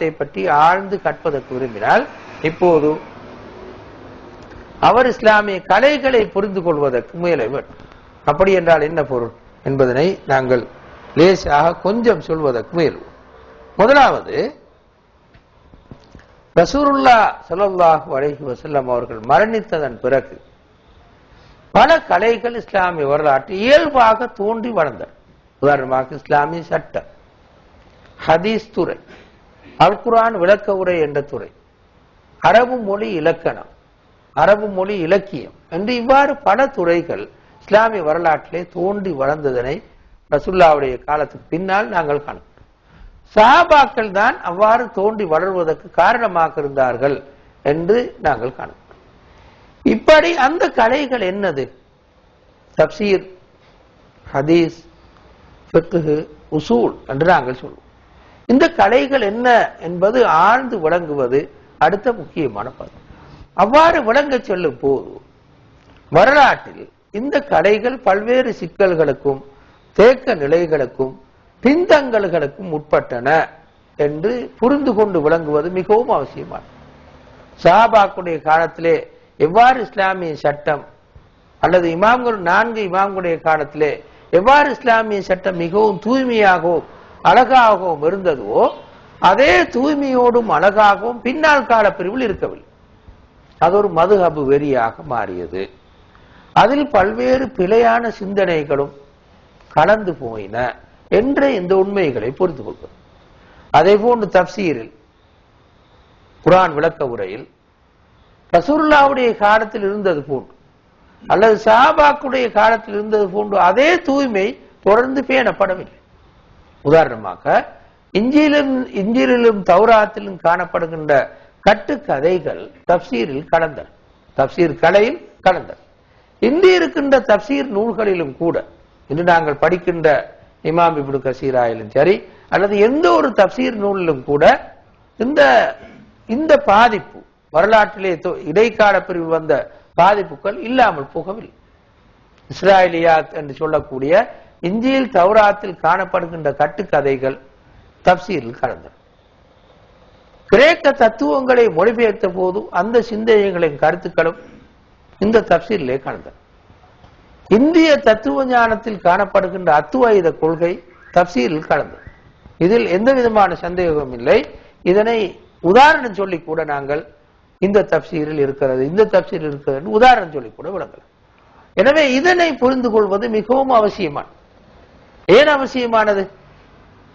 இதை பற்றி ஆழ்ந்து கற்பதற்கு விரும்பினால் இப்போது அவர் இஸ்லாமிய கலைகளை புரிந்து கொள்வதற்கு முயல வேண்டும். அப்படி என்றால் என்ன பொருள் என்பதனை நாங்கள் லேசாக கொஞ்சம் சொல்வதற்கு முயல்வோம். முதலாவது ரசூருல்லா சலல்லாஹு அலைஹி வசல்லம் அவர்கள் மரணித்ததன் பிறகு பல கலைகள் இஸ்லாமிய வரலாற்று இயல்பாக தோன்றி வளர்ந்தன. உதாரணமாக இஸ்லாமிய சட்டம் ஹதீஸ் துறை அல்குரான் விளக்க உரை என்ற துறை. அரபு மொழி இலக்கணம் அரபு மொழி இலக்கியம் என்று இவ்வாறு பல துறைகள் இஸ்லாமிய வரலாற்றிலே தோன்றி வளர்ந்ததனை ரசுல்லாவுடைய காலத்துக்கு பின்னால் நாங்கள் காணோம். சாபாக்கள் தான் அவ்வாறு தோன்றி வளர்வதற்கு காரணமாக இருந்தார்கள் என்று நாங்கள் காணோம். இப்படி அந்த கலைகள் என்னது? தப்சீர் ஹதீஸ் உசூல் என்று நாங்கள் சொல்வோம். இந்த கலைகள் என்ன என்பது ஆழ்ந்து விளங்குவது அடுத்த முக்கியமான பதம். அவ்வாறு விளங்க செல்லும் போது வரலாற்றில் இந்த கலைகள் பல்வேறு சிக்கல்களுக்கும் தேக்க நிலைகளுக்கும் பின்தங்கல்களுக்கும் உட்பட்டன என்று புரிந்து கொண்டு விளங்குவது மிகவும் அவசியமானது. சஹாபாக்குடைய காலத்திலே எவ்வாறு இஸ்லாமிய சட்டம் அல்லது இமாம்கள் நான்கு இமாம்களுடைய காலத்திலே எவ்வாறு இஸ்லாமிய சட்டம் மிகவும் தூய்மையாகவும் அழகாகவும் இருந்ததோ அதே தூய்மையோடும் அழகாகவும் பின்னால் கால பிரிவில் இருக்கவில்லை. அது ஒரு மதுஹபு வெறியாக மாறியது. அதில் பல்வேறு பிழையான சிந்தனைகளும் கலந்து போயின என்ற இந்த உண்மைகளை புரிந்து கொள்வது அதே போன்று தப்சீரில் குரான் விளக்க உரையில் ரசூல்லாவுடைய காலத்தில் இருந்தது போன்று அல்லது சாபாக்குடைய காலத்தில் இருந்தது போன்று அதே தூய்மை தொடர்ந்து பேணப்படவில்லை. உதாரணமாக இஞ்சியிலும் இஞ்சியிலும் தௌராத்திலும் காணப்படுகின்ற கட்டுக்கதைகள் தப்சீரில் கலந்தன. தப்சீர் கலையில் கலந்தன. இன்று இருக்கின்ற தப்சீர் நூல்களிலும் கூட இன்று நாங்கள் படிக்கின்ற இமாம் இப்னு கசீராயிலும் சரி அல்லது எந்த ஒரு தப்சீர் நூலிலும் கூட இந்த இந்த பாதிப்பு வரலாற்றிலே இடைக்கால பிரிவு வந்த பாதிப்புகள் இல்லாமல் போகவில்லை. இஸ்ராயலியாத் என்று சொல்லக்கூடிய இந்தியில் தௌராத்தில் காணப்படுகின்ற கட்டுக்கதைகள் தப்சீரில் கலந்தன கிரேக்க தத்துவங்களை மொழிபெயர்த்த போது அந்த சிந்தனைகளின் கருத்துக்களும் இந்த தப்சீரிலே கலந்தன இந்திய தத்துவ ஞானத்தில் காணப்படுகின்ற அத்துவாயுத கொள்கை தப்சீரில் கலந்தது இதில் எந்த விதமான சந்தேகமும் இல்லை. இதனை உதாரணம் சொல்லி கூட நாங்கள் இந்த தப்சீரில் இருக்கிறது இந்த தப்சீரில் இருக்கிறது என்று உதாரணம் சொல்லி கூட விளங்கலாம். எனவே இதனை புரிந்து கொள்வது மிகவும் அவசியமானது. ஏன் அவசியமானது?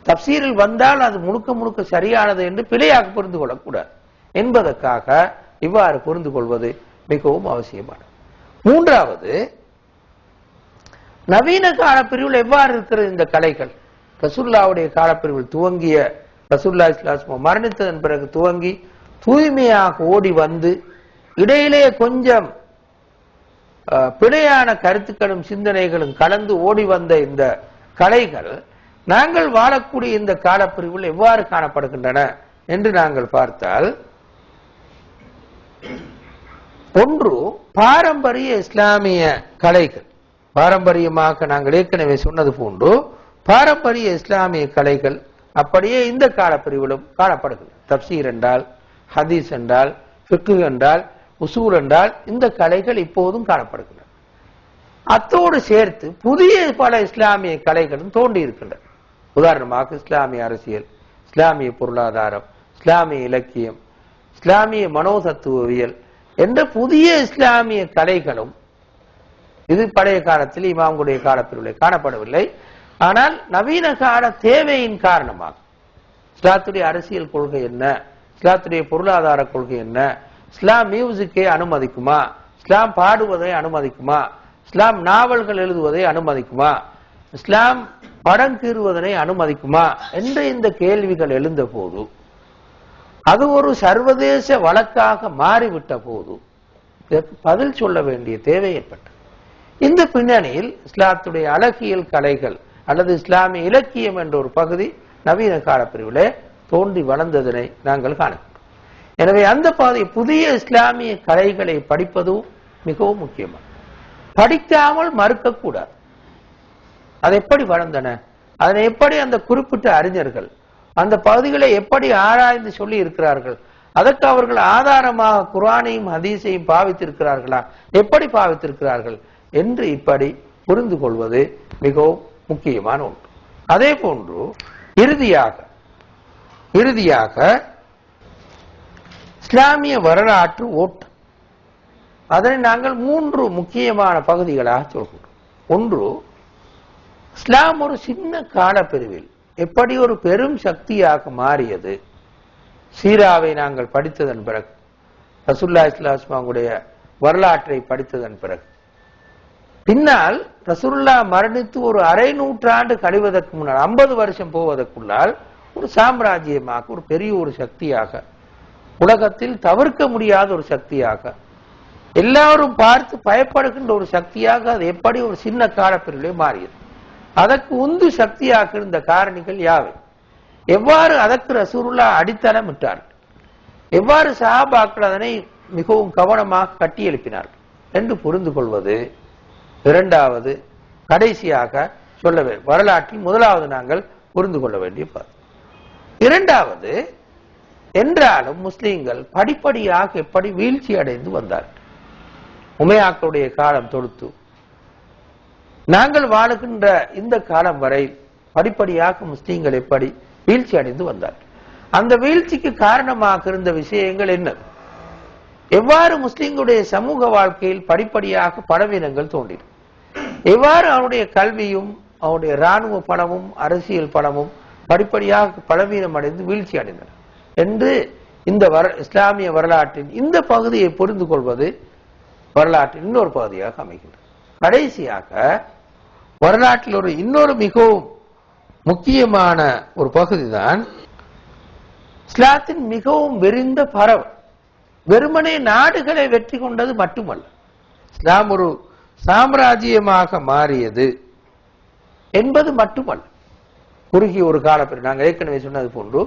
தப்சீரில் வந்தால் அது முழுக்க முழுக்க சரியானது என்று பிழையாக புரிந்து கொள்ளக்கூடாது. என்பதற்காக இவ்வாறு புரிந்து கொள்வது மிகவும் அவசியமானது. மூன்றாவது நவீன காலப்பிரிவில் எவ்வாறு இருக்கிறது இந்த கலைகள்? ரசுல்லாவுடைய காலப்பிரிவில் துவங்கிய ரசுல்லா இஸ்லாஸ்மோ மரணித்ததன் பிறகு துவங்கி தூய்மையாக ஓடி வந்து இடையிலே கொஞ்சம் பிழையான கருத்துக்களும் சிந்தனைகளும் கலந்து ஓடி வந்த இந்த கலைகள் நாங்கள் வாழக்கூடிய இந்த காலப்பிரிவில் எவ்வாறு காணப்படுகின்றன என்று நாங்கள் பார்த்தால் ஒன்று பாரம்பரிய இஸ்லாமிய கலைகள். பாரம்பரியமாக நாங்கள் ஏற்கனவே சொன்னது போன்று பாரம்பரிய இஸ்லாமிய கலைகள் அப்படியே இந்த காலப்பிரிவிலும் காணப்படுகிறது. தப்சீர் என்றால் ஹதீஸ் என்றால் ஃபிக்கு என்றால் உசூல் என்றால் இந்த கலைகள் இப்போதும் காணப்படுகிறது. அத்தோடு சேர்த்து புதிய பல இஸ்லாமிய கலைகளும் தோண்டி இருக்கின்றன. உதாரணமாக இஸ்லாமிய அரசியல் இஸ்லாமிய பொருளாதாரம் இஸ்லாமிய இலக்கியம் இஸ்லாமிய மனோதத்துவவியல் என்ற புதிய இஸ்லாமிய கலைகளும் இது பழைய காலத்தில் இமாமுடைய காலத்தில் காணப்படவில்லை. ஆனால் நவீன கால தேவையின் காரணமாக இஸ்லாத்துடைய அரசியல் கொள்கை என்ன? இஸ்லாத்துடைய பொருளாதார கொள்கை என்ன? இஸ்லாம் மியூசிக்கை அனுமதிக்குமா? இஸ்லாம் பாடுவதை அனுமதிக்குமா? இஸ்லாம் நாவல்கள் எழுதுவதை அனுமதிக்குமா? இஸ்லாம் படம் கீறுவதனை அனுமதிக்குமா? என்ற இந்த கேள்விகள் எழுந்த போது அது ஒரு சர்வதேச வழக்காக மாறிவிட்ட போது பதில் சொல்ல வேண்டிய தேவை ஏற்பட்டது. இந்த பின்னணியில் இஸ்லாத்துடைய அழகியல் கலைகள் அல்லது இஸ்லாமிய இலக்கியம் என்ற ஒரு பகுதி நவீன காலப்பிரிவிலே தோன்றி வளர்ந்ததனை நாங்கள் காணுகிறோம். எனவே அந்த பாதை புதிய இஸ்லாமிய கலைகளை படிப்பதும் மிகவும் முக்கியமானது. படிக்காமல் மறுக்கக்கூடாது. அது எப்படி வளர்ந்தன? அதனை எப்படி அந்த குறிப்பிட்ட அறிஞர்கள் அந்த பகுதிகளை எப்படி ஆராய்ந்து சொல்லி இருக்கிறார்கள் அதற்கு அவர்கள் ஆதாரமாக குரானையும் ஹதீஸையும் பாவித்திருக்கிறார்களா? எப்படி பாவித்திருக்கிறார்கள் என்று இப்படி புரிந்து கொள்வது மிகவும் முக்கியமான ஒன்று. அதே போன்று இறுதியாக இறுதியாக இஸ்லாமிய வரலாற்று ஓட்டம். அதனை நாங்கள் மூன்று முக்கியமான பகுதிகளாக சொல்கிறோம் ஒன்று இஸ்லாம் ஒரு சின்ன காலப்பிரிவில் எப்படி ஒரு பெரும் சக்தியாக மாறியது? சீராவை நாங்கள் படித்ததன் பிறகு ரசுல்லா இஸ்லாஸ்மாவுடைய வரலாற்றை படித்ததன் பிறகு. பின்னால் ரசுல்லா மரணித்து ஒரு அரை நூற்றாண்டு கழிவதற்கு முன்னால் ஐம்பது வருஷம் போவதற்குள்ளால் ஒரு சாம்ராஜ்யமாக ஒரு பெரிய ஒரு சக்தியாக உலகத்தில் தவிர்க்க முடியாத ஒரு சக்தியாக எல்லாரும் பார்த்து பயப்படுகின்ற ஒரு சக்தியாக அது எப்படி ஒரு சின்ன காலப்பிரிவிலே மாறியது. அதற்கு உந்து சக்தியாக இருந்த காரணிகள் யாவை? எவ்வாறு அதற்கு ரசூருல்லா அடித்தளம் விட்டார்கள் எவ்வாறு சஹாபாக்கள் அதனை மிகவும் கவனமாக கட்டி எழுப்பினார்கள்? என்று புரிந்து கொள்வது இரண்டாவது கடைசியாக சொல்ல வேண்டும் வரலாற்றில் முதலாவது நாங்கள் புரிந்து கொள்ள வேண்டிய பகுதி இரண்டாவது என்றாலும் முஸ்லீம்கள் படிப்படியாக எப்படி வீழ்ச்சி அடைந்து வந்தார்கள். உமையாக்களுடைய காலம் தொடுத்து. நாங்கள் வாழுகின்ற இந்த காலம் வரை படிப்படியாக முஸ்லீம்கள் எப்படி வீழ்ச்சி அடைந்து வந்தார்கள். அந்த வீழ்ச்சிக்கு காரணமாக இருந்த விஷயங்கள் என்ன? எவ்வாறு முஸ்லிம்களுடைய சமூக வாழ்க்கையில் படிப்படியாக பலவீனங்கள் தோன்றின? எவ்வாறு அவனுடைய கல்வியும் அவனுடைய ராணுவ பணமும் அரசியல் பணமும் படிப்படியாக பலவீனம் அடைந்து வீழ்ச்சி அடைந்தன? என்று இந்த வர இஸ்லாமிய வரலாற்றின் இந்த பகுதியை புரிந்து கொள்வது வரலாற்றின் இன்னொரு பகுதியாக அமைகின்றது. கடைசியாக வரலாற்றில் ஒரு இன்னொரு மிகவும் முக்கியமான ஒரு பகுதிதான் இஸ்லாத்தின் மிகவும் விரிந்த பரவல் வெறுமனே நாடுகளை வெற்றி கொண்டது மட்டுமல்ல இஸ்லாம் ஒரு சாம்ராஜ்யமாக மாறியது என்பது மட்டுமல்ல. குறுகிய ஒரு காலப்பெரு நாங்கள் ஏற்கனவே சொன்னது போன்று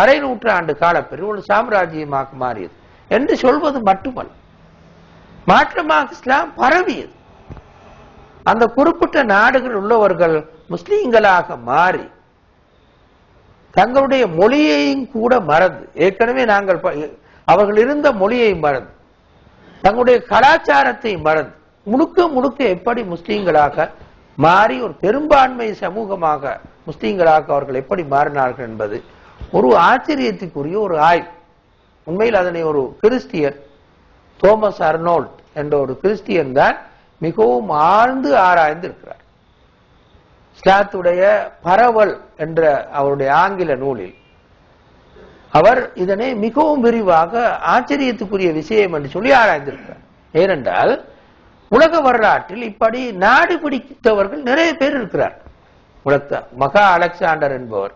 அரை நூற்றாண்டு காலப்பெரு ஒரு சாம்ராஜ்யமாக மாறியது என்று சொல்வது மட்டுமல்ல. மாற்றமாக இஸ்லாம் பரவியது. அந்த குறிப்பிட்ட நாடுகள் உள்ளவர்கள் முஸ்லீம்களாக மாறி தங்களுடைய மொழியையும் கூட மறந்து ஏற்கனவே நாங்கள் அவர்கள் இருந்த மொழியை மறந்து தங்களுடைய கலாச்சாரத்தை மறந்து முழுக்க முழுக்க எப்படி முஸ்லீம்களாக மாறி ஒரு பெரும்பான்மை சமூகமாக முஸ்லீம்களாக அவர்கள் எப்படி மாறினார்கள் என்பது ஒரு ஆச்சரியத்துக்குரிய ஒரு ஆய்வு. உண்மையில் அதனை ஒரு கிறிஸ்டியன் தோமஸ் அர்னோல்ட் என்ற ஒரு கிறிஸ்டியன் தான் மிகவும் ஆழ்ந்து ஆராய்ந்து இருக்கிறார் ஸ்லாத்துடைய பரவல் என்ற அவருடைய ஆங்கில நூலில் அவர் இதனை மிகவும் விரிவாக ஆச்சரியத்துக்குரிய விஷயம் என்று சொல்லி ஆராய்ந்திருக்கிறார். ஏனென்றால் உலக வரலாற்றில் இப்படி நாடு பிடித்தவர்கள் நிறைய பேர் இருக்கிறார். உலக மகா அலெக்சாண்டர் என்பவர்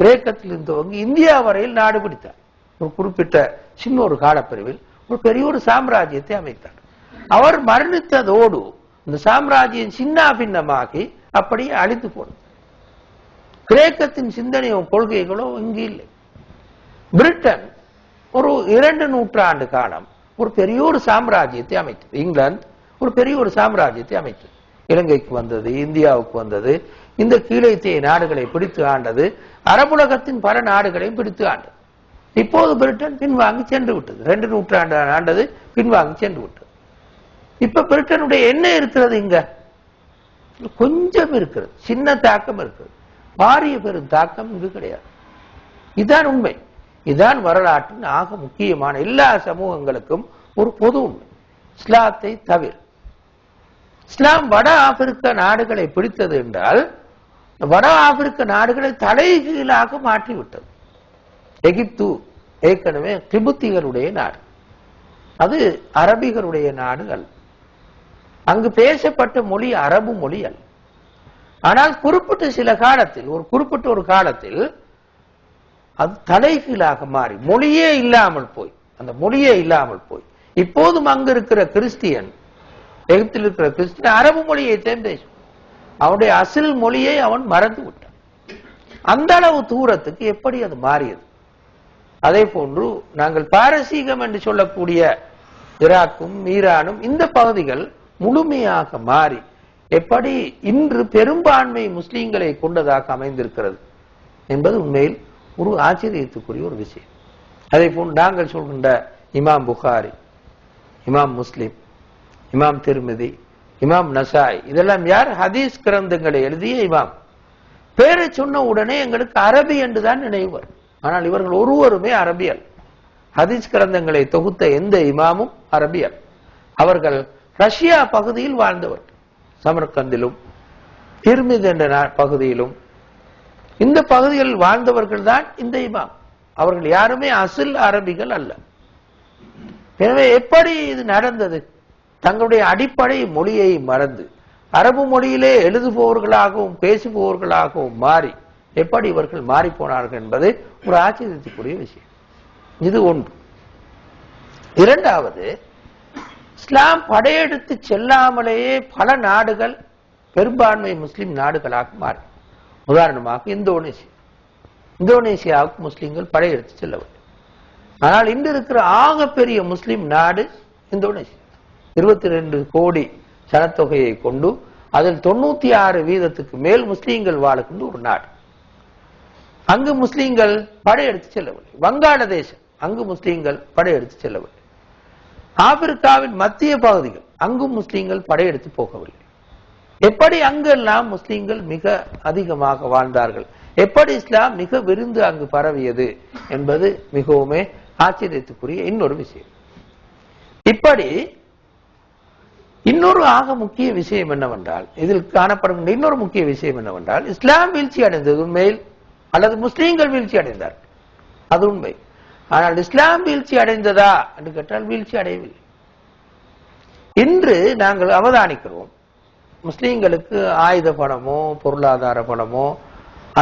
கிரேக்கத்தில் துவங்கி இந்தியா வரையில் நாடு பிடித்தார். ஒரு குறிப்பிட்ட சின்ன ஒரு காலப்பிரிவில் ஒரு பெரிய ஒரு சாம்ராஜ்யத்தை அமைத்தார். அவர் மரணித்ததோடு இந்த சாம்ராஜ்யம் சின்ன பின்னமாகி அப்படியே அழித்து போனது. கிரேக்கத்தின் சிந்தனையும் கொள்கைகளோ இங்கு இல்லை. பிரிட்டன் ஒரு இரண்டு நூற்றாண்டு காலம் ஒரு பெரிய ஒரு சாம்ராஜ்யத்தை அமைத்தது. இங்கிலாந்து ஒரு பெரிய ஒரு சாம்ராஜ்யத்தை அமைத்தது. இலங்கைக்கு வந்தது இந்தியாவுக்கு வந்தது இந்த கீழைத்திய நாடுகளை பிடித்து ஆண்டது அரபுலகத்தின் பல நாடுகளையும் பிடித்து ஆண்டது. இப்போது பிரிட்டன் பின்வாங்கி சென்று விட்டது. ரெண்டு நூற்றாண்டு ஆண்டது பின்வாங்கி சென்று விட்டது. இப்ப பிரிட்டனுடைய என்ன இருக்கிறது இங்க? கொஞ்சம் இருக்கிறது. சின்ன தாக்கம் இருக்கிறது. பாரிய பெரும் தாக்கம் இங்கு கிடையாது. இதுதான் உண்மை. இதுதான் வரலாற்றின் ஆக முக்கியமான எல்லா சமூகங்களுக்கும் ஒரு பொது உண்மை. இஸ்லாத்தை தவிர. இஸ்லாம் வட ஆப்பிரிக்க நாடுகளை பிடித்தது என்றால் வட ஆப்பிரிக்க நாடுகளை தலைகீழாக மாற்றிவிட்டது. எகிப்து ஏற்கனவே கிபுத்திகளுடைய நாடு. அது அரபிகளுடைய நாடு அல்ல. அங்கு பேசப்பட்ட மொழி அரபு மொழி அல்ல. ஆனால் குறிப்பிட்ட சில காலத்தில் ஒரு குறிப்பிட்ட ஒரு காலத்தில் அது தலைகீழாக மாறி மொழியே இல்லாமல் போய் அந்த மொழியே இல்லாமல் போய் இப்போதும் அங்கு இருக்கிற கிறிஸ்டியன் எகிப்தில் இருக்கிற கிறிஸ்டியன் அரபு மொழியை தேர்ந்து பேசும் அவனுடைய அசில் மொழியை அவன் மறந்து விட்டான். அந்த அளவு தூரத்துக்கு எப்படி அது மாறியது? அதே போன்று நாங்கள் பாரசீகம் என்று சொல்லக்கூடிய ஈராக்கும் ஈரானும் இந்த பகுதிகள் முழுமையாக மாறி எப்படி இன்று பெரும்பான்மை முஸ்லீம்களை கொண்டதாக அமைந்திருக்கிறது என்பது உண்மையில் ஒரு ஆச்சரியத்துக்குரிய ஒரு விஷயம். அதே போல் நாங்கள் சொல்கின்ற இமாம் புகாரி இமாம் முஸ்லிம் இமாம் திருமதி இமாம் நசாய் இதெல்லாம் யார் ஹதீஸ் கிரந்தங்களை எழுதிய இமாம்? பேரை சொன்ன உடனே எங்களுக்கு அரபி என்று தான் நினைவு வரும். ஆனால் இவர்கள் ஒருவருமே அரபியல். ஹதீஸ் கிரந்தங்களை தொகுத்த எந்த இமாமும் அரபியல். அவர்கள் ரஷ்யா பகுதியில் வாழ்ந்தவர்கள் சமர்கந்திலும் திருமித் என்ற பகுதியிலும். இந்த பகுதியில் வாழ்ந்தவர்கள் தான் இந்த இமாம். அவர்கள் யாருமே அசில் அரபிகள் அல்ல. எனவே எப்படி இது நடந்தது? தங்களுடைய அடிப்படை மொழியை மறந்து அரபு மொழியிலே எழுதுபவர்களாகவும் பேசுபவர்களாகவும் மாறி எப்படி இவர்கள் மாறி போனார்கள் என்பது ஒரு ஆச்சரியத்துக்குரிய விஷயம். இது ஒன்று. இரண்டாவது இஸ்லாம் படையெடுத்து செல்லாமலேயே பல நாடுகள் பெரும்பான்மை முஸ்லிம் நாடுகளாக மாறி. உதாரணமாக இந்தோனேசியா. இந்தோனேசியாவுக்கு முஸ்லிம்கள் படையெடுத்து செல்லவில்லை. ஆனால் இன்று இருக்கிற ஆகப்பெரிய முஸ்லிம் நாடு இந்தோனேசியா. இருபத்தி ரெண்டு கோடி சனத்தொகையை கொண்டு அதில் தொண்ணூத்தி ஆறு வீதத்துக்கு மேல் முஸ்லீம்கள் வாழுகின்ற ஒரு நாடு. அங்கு முஸ்லிம்கள் படையெடுத்து செல்லவில்லை. வங்காளதேசம் அங்கு முஸ்லீம்கள் படையெடுத்து செல்லவில்லை. ஆப்பிரிக்காவின் மத்திய பகுதிகள் அங்கும் முஸ்லீம்கள் படையெடுத்து போகவில்லை. எப்படி அங்கெல்லாம் முஸ்லிம்கள் மிக அதிகமாக வாழ்ந்தார்கள்? எப்படி இஸ்லாம் மிக விருந்து அங்கு பரவியது என்பது மிகவுமே ஆச்சரியத்துக்குரிய இன்னொரு விஷயம். இப்படி இன்னொரு ஆக முக்கிய விஷயம் என்னவென்றால் இதில் காணப்படும் இன்னொரு முக்கிய விஷயம் என்னவென்றால் இஸ்லாம் வீழ்ச்சி அடைந்தது உண்மையில் அல்லது முஸ்லீம்கள் வீழ்ச்சி அடைந்தார். அது உண்மை. ஆனால் இஸ்லாம் வீழ்ச்சி அடைந்ததா என்று கேட்டால் வீழ்ச்சி அடையவில்லை. இன்று நாங்கள் அவதானிக்கிறோம். முஸ்லீம்களுக்கு ஆயுத பணமோ பொருளாதார பணமோ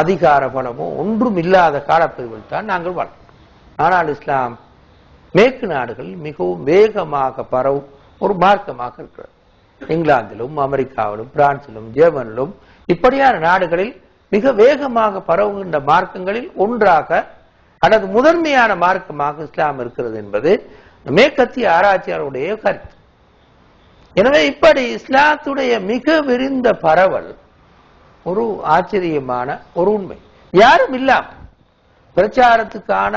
அதிகார பணமோ ஒன்றும் இல்லாத காலப்பிரிவில் தான் நாங்கள் வாழ்கிறோம். ஆனால் இஸ்லாம் மேற்கு நாடுகளில் மிகவும் வேகமாக பரவும் ஒரு மார்க்கமாக இருக்கிறது. இங்கிலாந்திலும் அமெரிக்காவிலும் பிரான்சிலும் ஜெர்மனிலும் இப்படியான நாடுகளில் மிக வேகமாக பரவுகின்ற மார்க்கங்களில் ஒன்றாக அல்லது முதன்மையான மார்க்கமாக இஸ்லாம் இருக்கிறது என்பது மேற்கத்திய ஆராய்ச்சியாளருடைய கருத்து. எனவே இப்படி இஸ்லாத்துடைய மிக விரிந்த பரவல் ஒரு ஆச்சரியமான ஒரு உண்மை. யாரும் இல்லாம பிரச்சாரத்துக்கான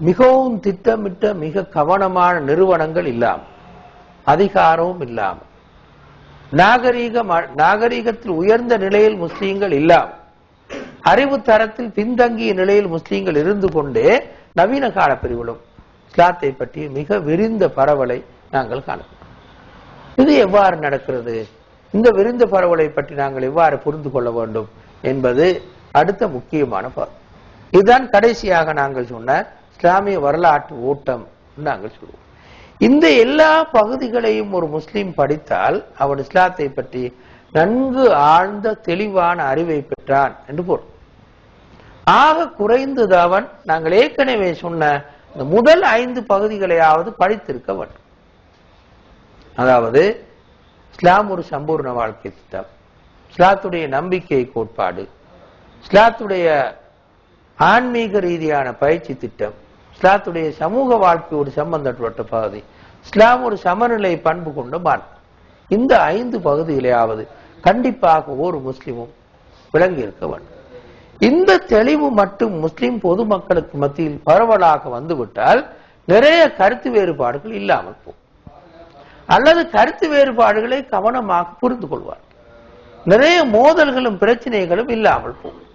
மிகவும் திட்டமிட்ட மிக கவனமான நிறுவனங்கள் இல்லாமல் அதிகாரமும் இல்லாமல் நாகரீக நாகரீகத்தில் உயர்ந்த நிலையில் முஸ்லீம்கள் இல்லாமல் அறிவு தரத்தில் பின்தங்கிய நிலையில் முஸ்லீம்கள் இருந்து கொண்டே நவீன கால பிரிவுகளும் இஸ்லாத்தை பற்றி மிக விரிந்த பரவலை நாங்கள் காணலாம் இது எவ்வாறு நடக்கிறது? இந்த விரிந்த பரவலை பற்றி நாங்கள் எவ்வாறு புரிந்து கொள்ள வேண்டும் என்பது அடுத்த முக்கியமான பகுதி இதுதான் கடைசியாக நாங்கள் சொன்ன இஸ்லாமிய வரலாற்று ஓட்டம் நாங்கள் சொல்லுவோம் இந்த எல்லா பகுதிகளையும் ஒரு முஸ்லீம் படித்தால் அவன் இஸ்லாத்தை பற்றி நன்கு ஆழ்ந்த தெளிவான அறிவை பெற்றான் என்று பொருள். ஆக குறைந்தது அவன் நாங்கள் ஏற்கனவே சொன்ன இந்த முதல் ஐந்து பகுதிகளையாவது படித்திருக்க வேண்டும். அதாவது இஸ்லாம் ஒரு சம்பூர்ண வாழ்க்கை திட்டம். இஸ்லாத்துடைய நம்பிக்கை கோட்பாடு. இஸ்லாத்துடைய ஆன்மீக ரீதியான பயிற்சி திட்டம். இஸ்லாத்துடைய சமூக வாழ்க்கையோடு சம்பந்தப்பட்ட பகுதி. இஸ்லாம் ஒரு சமநிலை பண்பு கொண்ட மார்க்கம் இந்த ஐந்து பகுதிகளையாவது கண்டிப்பாக ஒரு முஸ்லிமும் விளங்கி இருக்க வேண்டும். இந்த தெளிவு மட்டும் முஸ்லிம் பொதுமக்களுக்கு மத்தியில் பரவலாக வந்துவிட்டால் நிறைய கருத்து வேறுபாடுகள் இல்லாமல் போகும். அல்லது கருத்து வேறுபாடுகளை கவனமாக புரிந்து கொள்வார் நிறைய மோதல்களும் பிரச்சனைகளும் இல்லாமல் போகும்.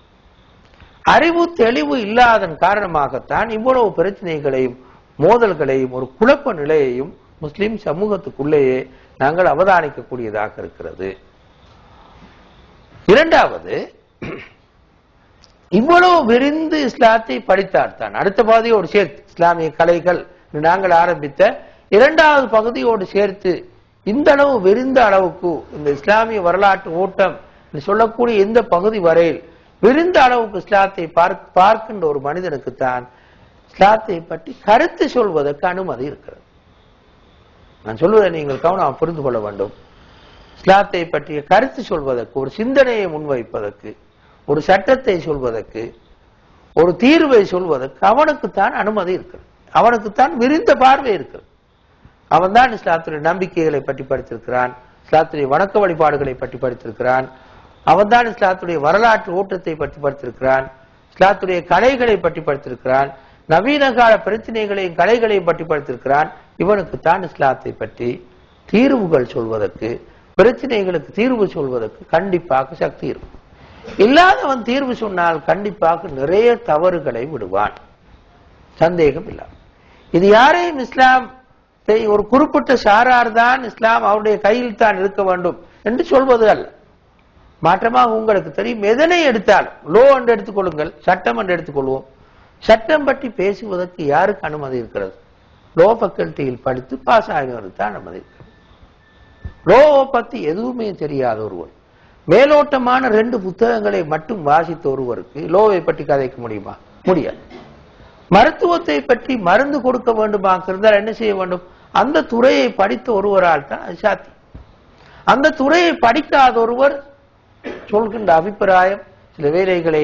அறிவு தெளிவு இல்லாதன் காரணமாகத்தான் இவ்வளவு பிரச்சனைகளையும் மோதல்களையும் ஒரு குழப்ப நிலையையும் முஸ்லிம் சமூகத்துக்குள்ளேயே நாங்கள் அவதானிக்கக்கூடியதாக இருக்கிறது. இரண்டாவது இவ்வளவு விரிந்து இஸ்லாத்தை படித்தார்தான் அடுத்த பாதையோடு சேர்த்து இஸ்லாமிய கலைகள் நாங்கள் ஆரம்பித்த இரண்டாவது பகுதியோடு சேர்த்து இந்த அளவு விரிந்த அளவுக்கு இந்த இஸ்லாமிய வரலாற்று ஓட்டம் என்று சொல்லக்கூடிய இந்த பகுதி வரையில் விரிந்த அளவுக்கு இஸ்லாத்தை பார்க்கின்ற ஒரு மனிதனுக்குத்தான் இஸ்லாத்தை பற்றி கருத்து சொல்வதற்கு அனுமதி இருக்கிறது. நான் சொல்வதை நீங்கள் கவனம் புரிந்து கொள்ள வேண்டும். இஸ்லாத்தை பற்றிய கருத்து சொல்வதற்கு ஒரு சிந்தனையை முன்வைப்பதற்கு ஒரு சட்டத்தை சொல்வதற்கு ஒரு தீர்வை சொல்வதற்கு அவனுக்குத்தான் அனுமதி இருக்கிறது. அவனுக்குத்தான் விரிந்த பார்வை இருக்கிறது. அவன் தான் இஸ்லாத்துடைய நம்பிக்கைகளை பற்றி படித்திருக்கிறான் இஸ்லாத்துடைய வணக்க வழிபாடுகளை பற்றி படித்திருக்கிறான் அவன் தான் இஸ்லாத்துடைய வரலாற்று ஓட்டத்தை பற்றி படுத்திருக்கிறான் இஸ்லாத்துடைய கலைகளை பற்றி படுத்திருக்கிறான் நவீன கால பிரச்சனைகளையும் கலைகளையும் பற்றி படுத்திருக்கிறான். இவனுக்கு தான் இஸ்லாத்தை பற்றி தீர்வுகள் சொல்வதற்கு பிரச்சனைகளுக்கு தீர்வு சொல்வதற்கு கண்டிப்பாக சக்தி இருக்கும். இல்லாதவன் தீர்வு சொன்னால் கண்டிப்பாக நிறைய தவறுகளை விடுவான். சந்தேகம் இல்லை இது யாரையும் இஸ்லாம் ஒரு குறிப்பிட்ட சாரார் தான் இஸ்லாம் அவருடைய கையில் தான் இருக்க வேண்டும் என்று சொல்வது அல்ல மாற்றமாக உங்களுக்கு தெரியும். எதனை எடுத்தாலும் லோ என்று எடுத்துக்கொள்ளுங்கள் சட்டம் என்று எடுத்துக்கொள்வோம். சட்டம் பற்றி பேசுவதற்கு யாருக்கு அனுமதி இருக்கிறது? லோ ஃபக்கல்ட்டியில் படித்து பாஸ் ஆகியவருக்கு தான் அனுமதி இருக்கிறது. லோவை பத்தி எதுவுமே தெரியாத ஒருவர். மேலோட்டமான ரெண்டு புத்தகங்களை மட்டும் வாசித்த ஒருவருக்கு லோவை பற்றி கதைக்க முடியுமா? முடியாது. மருத்துவத்தை பற்றி மருந்து கொடுக்க வேண்டுமா இருந்தால் என்ன செய்ய வேண்டும்? அந்த துறையை படித்த ஒருவரால் தான் அது சாத்தியம். அந்த துறையை படிக்காத ஒருவர் சொல்கின்ற அபிப்பிராயம் சில வேலைகளை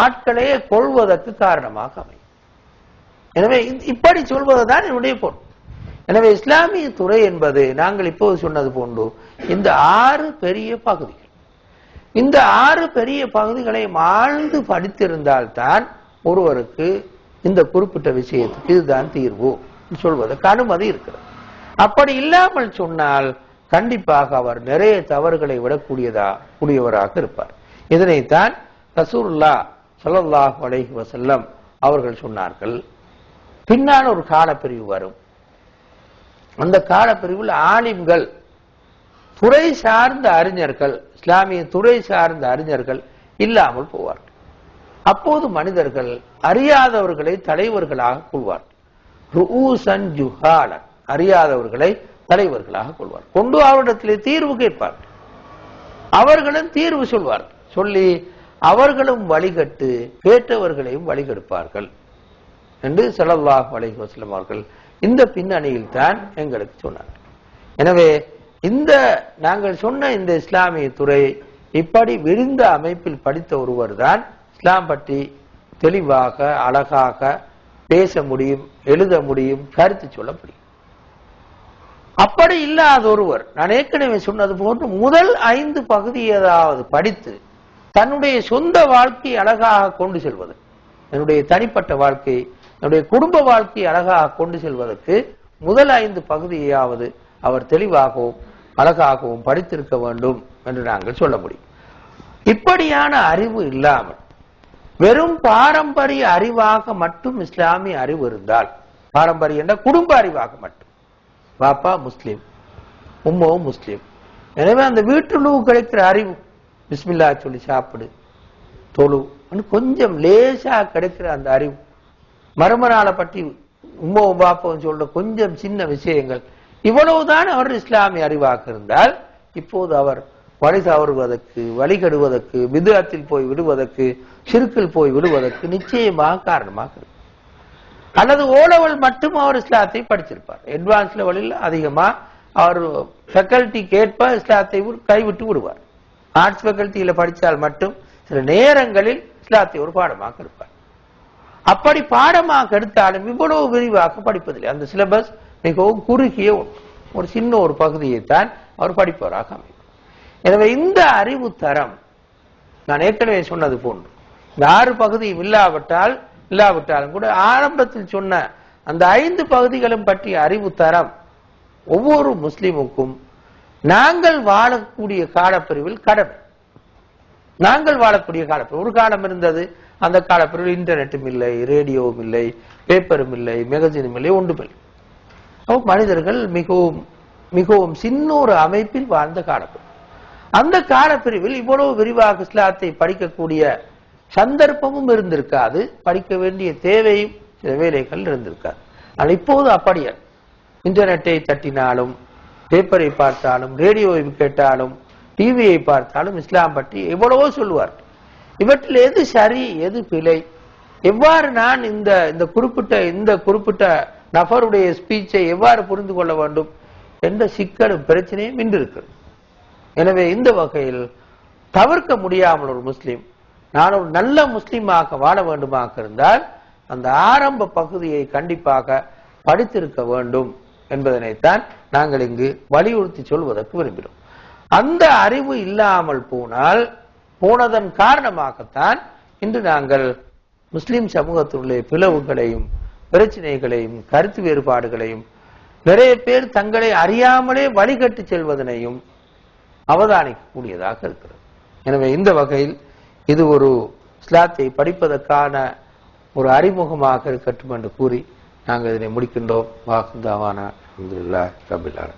ஆட்களே கொள்வதற்கு காரணமாக அமையும். எனவே இப்படி சொல்வதுதான் என்னுடைய பொருள். எனவே இஸ்லாமிய துறை என்பது நாங்கள் இப்போது சொன்னது போன்று இந்த ஆறு பெரிய பகுதிகள். இந்த ஆறு பெரிய பகுதிகளை ஆழ்ந்து படித்திருந்தால்தான் ஒருவருக்கு இந்த குறிப்பிட்ட விஷயத்துக்கு இதுதான் தீர்வு. சொல்வதற்கு அனுமதி இருக்கிறது. அப்படி இல்லாமல் சொன்னால் கண்டிப்பாக அவர் நிறைய தவறுகளை விடக்கூடியதா கூடியவராக இருப்பார். இதனைத்தான் ரசூலுல்லா ஸல்லல்லாஹு அலஹி வசல்லம் அவர்கள் சொன்னார்கள். பின்னால் ஒரு காலப்பிரிவு வரும். அந்த காலப்பிரிவில் ஆலிம்கள் துறை சார்ந்த அறிஞர்கள் இஸ்லாமிய துறை சார்ந்த அறிஞர்கள் இல்லாமல் போவார்கள். அப்போது மனிதர்கள் அறியாதவர்களை தலைவர்களாக கொள்வார்கள். ஜுஹாலன் அறியாதவர்களை தலைவர்களாக கொள்வார் கொண்டு அவரிடத்திலே தீர்வு கேட்பார்கள். அவர்களும் தீர்வு சொல்வார்கள். சொல்லி அவர்களும் வழிகட்டு கேட்டவர்களையும் வழிகெடுப்பார்கள் என்று செலவாக அலைஹி அவர்கள் இந்த பின்னணியில் தான் எங்களுக்கு சொன்னார்கள் எனவே இந்த நாங்கள் சொன்ன இந்த இஸ்லாமிய துறை இப்படி விரிந்த அமைப்பில் படித்த ஒருவர் தான் இஸ்லாம் பற்றி தெளிவாக அழகாக பேச முடியும் எழுத முடியும் கருத்து சொல்ல முடியும். அப்படி இல்லாத ஒருவர் நான் ஏற்கனவே சொன்னது போன்று முதல் ஐந்து பகுதி ஏதாவது படித்து தன்னுடைய சொந்த வாழ்க்கையை அழகாக கொண்டு செல்வது என்னுடைய தனிப்பட்ட வாழ்க்கை என்னுடைய குடும்ப வாழ்க்கையை அழகாக கொண்டு செல்வதற்கு முதல் ஐந்து பகுதியாவது அவர் தெளிவாகவும் அழகாகவும் படித்திருக்க வேண்டும் என்று நாங்கள் சொல்ல முடியும். இப்படியான அறிவு இல்லாமல் வெறும் பாரம்பரிய அறிவாக மட்டும் இஸ்லாமிய அறிவு இருந்தால் பாரம்பரிய என்ற குடும்ப அறிவாக மட்டும் பாப்பா முஸ்லீம் உம்மாவும் முஸ்லீம். எனவே அந்த வீட்டுள்ளவு கிடைக்கிற அறிவு பிஸ்மில்லா சொல்லி சாப்பிடு தொழு கொஞ்சம் லேசா கிடைக்கிற அந்த அறிவு. மறுமனால பற்றி உம்மாவும் பாப்பாவும் சொல்ற கொஞ்சம் சின்ன விஷயங்கள். இவ்வளவுதான் அவர் இஸ்லாமிய அறிவாக இருந்தால் இப்போது அவர் வழி தவறுவதற்கு வழிகடுவதற்கு விதத்தில் போய் விடுவதற்கு சிறுக்கில் போய் விடுவதற்கு நிச்சயமாக காரணமாக இருக்கு அல்லது ஓலவல் மட்டும் அவர் இஸ்லாத்தை படிச்சிருப்பார். அட்வான்ஸ் லெவலில் அதிகமா அவர் ஃபேக்கல்டி கேட்ப இஸ்லாத்தை கைவிட்டு விடுவார். ஆர்ட்ஸ் ஃபெக்கல்ட்டியில் படித்தால் மட்டும் சில நேரங்களில் இஸ்லாத்தை ஒரு பாடமாக இருப்பார் அப்படி பாடமாக எடுத்தாலும் இவ்வளவு விரிவாக படிப்பதில்லை. அந்த சிலபஸ் மிகவும் குறுகிய ஒன்று. ஒரு சின்ன ஒரு பகுதியை தான் அவர் படிப்பவராக அமையும். எனவே இந்த அறிவு தரம் நான் ஏற்கனவே சொன்னது போன்று இந்த ஆறு பகுதியும் இல்லாவிட்டால் இல்லாவிட்டாலும் கூட ஆரம்பத்தில் சொன்ன அந்த ஐந்து பகுதிகளும் பற்றிய அறிவு தரம் ஒவ்வொரு முஸ்லிமுக்கும் நாங்கள் வாழக்கூடிய காலப்பிரிவில் கடமை நாங்கள் வாழக்கூடிய காலப்பிரிவு ஒரு காலம் இருந்தது அந்த காலப்பிரிவில் இன்டர்நெட்டும் இல்லை ரேடியோவும் இல்லை பேப்பரும் இல்லை மேகசினும் இல்லை ஒன்றுமில்லை அப்போ மனிதர்கள் மிகவும் மிகவும் சின்ன ஒரு அமைப்பில் வாழ்ந்த காலப்பிரிவு. அந்த காலப்பிரிவில் இவ்வளவு விரிவாக இஸ்லாத்தை படிக்கக்கூடிய சந்தர்ப்பமும் இருந்திருக்காது படிக்க வேண்டிய தேவையும் சில வேலைகள் இருந்திருக்காது. ஆனால் இப்போது அப்படியே இன்டர்நெட்டை தட்டினாலும் பேப்பரை பார்த்தாலும் ரேடியோவை கேட்டாலும் டிவியை பார்த்தாலும் இஸ்லாம் பற்றி எவ்வளவோ சொல்லுவார் இவற்றில் எது சரி எது பிழை? எவ்வாறு நான் இந்த இந்த குறிப்பிட்ட இந்த குறிப்பிட்ட நபருடைய ஸ்பீச்சை எவ்வாறு புரிந்து கொள்ள வேண்டும் என்ற சிக்கலும் பிரச்சனையும் இன்று இருக்கிறது எனவே இந்த வகையில் தவிர்க்க முடியாமல் ஒரு முஸ்லீம் நான் ஒரு நல்ல முஸ்லீமாக வாழ வேண்டுமாக இருந்தால் அந்த ஆரம்ப பகுதியை கண்டிப்பாக படித்திருக்க வேண்டும் என்பதனைத்தான் நாங்கள் இங்கு வலியுறுத்தி சொல்வதற்கு விரும்புகிறோம். அந்த அறிவு இல்லாமல் போனால் போனதன் காரணமாகத்தான் இன்று நாங்கள் முஸ்லிம் சமூகத்தினுடைய பிளவுகளையும் பிரச்சனைகளையும் கருத்து வேறுபாடுகளையும் நிறைய பேர் தங்களை அறியாமலே வழிகட்டு செல்வதனையும் அவதானிக்கக்கூடியதாக இருக்கிறது. எனவே இந்த வகையில் இது ஒரு இஸ்லாத்தை படிப்பதற்கான ஒரு அறிமுகமாக இருக்கட்டும் என்று கூறி நாங்கள் இதனை முடிக்கின்றோம். வாக்குந்தாவான அல்ஹம்துலில்லாஹ் ரபிலான